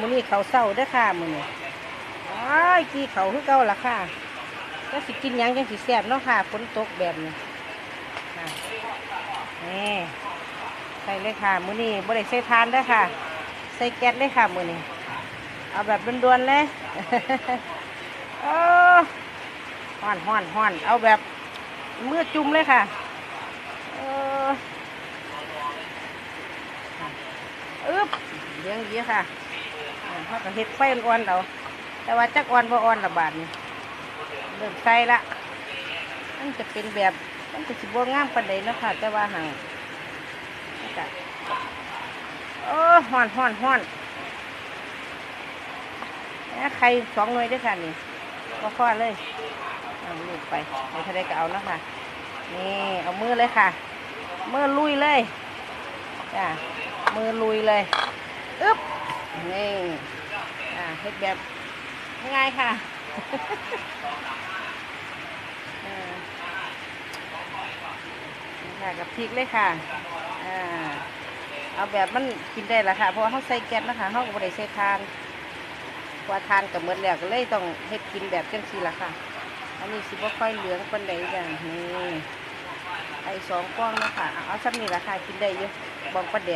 มื้อนี้เขาเศร้าเด้ค่ะมื้อนี้อ้ายกี่เขาคือเก่าละค่ะจะสิกินยังจังสิแซ่บเนาะค่ะฝนตกแบบนี้ค่ะนี่ใส่เลยค่ะมื้อนี้บ่ได้ใส่ทานเด้ค่ะ ใส่แก๊สเลยค่ะมื้อนี้เอาแบบด่วนๆเลยโอ้ฮ้อนฮ้อนฮ้อนเอาแบบมือจุ่มเลยค่ะเอออึ๊ บเลี้ยงเยอะค่ะอ่าเขาก็เห็ดไฟอ่อนเอาแต่ว่าจักอ่อนบ่อ่อนละบาทนี่เริ่มใส่ละมันจะเป็นแบบมันจะสิบวงามปานใดนะค่ะ แต่ว่าห่างโอ้ฮ้อนฮ้อนฮ้อนนะใครสองหน่วยด้วยค่ะนี่ก็ข้อเลยเอาลูกไปในทะเลก็เอานะค่ะนี่เอามือเลยค่ะ มือลุยเลยจ้า มือลุยเลยอึ๊บนี่อ่าเฮ็ดแบบง่ายค่ะอ่านี่ค่ะกับพริกเลยค่ะอ่าเอาแบบมันกินได้ละค่ะ เพราะเขาใส่แก๊สนะคะเขาก็ไม่ได้ใส่ทานกว่าทานกับเมือแล้วก็เลยต้องเฮ็ดกินแบบจังซี่ละค่ะ อันนี้สิบ่ค่อยเหลืองปานใดอย่างนี้ไอ้สองกล้องนะคะเอาซ้ำนี่ละค่ะกินได้อยู่บองประแดก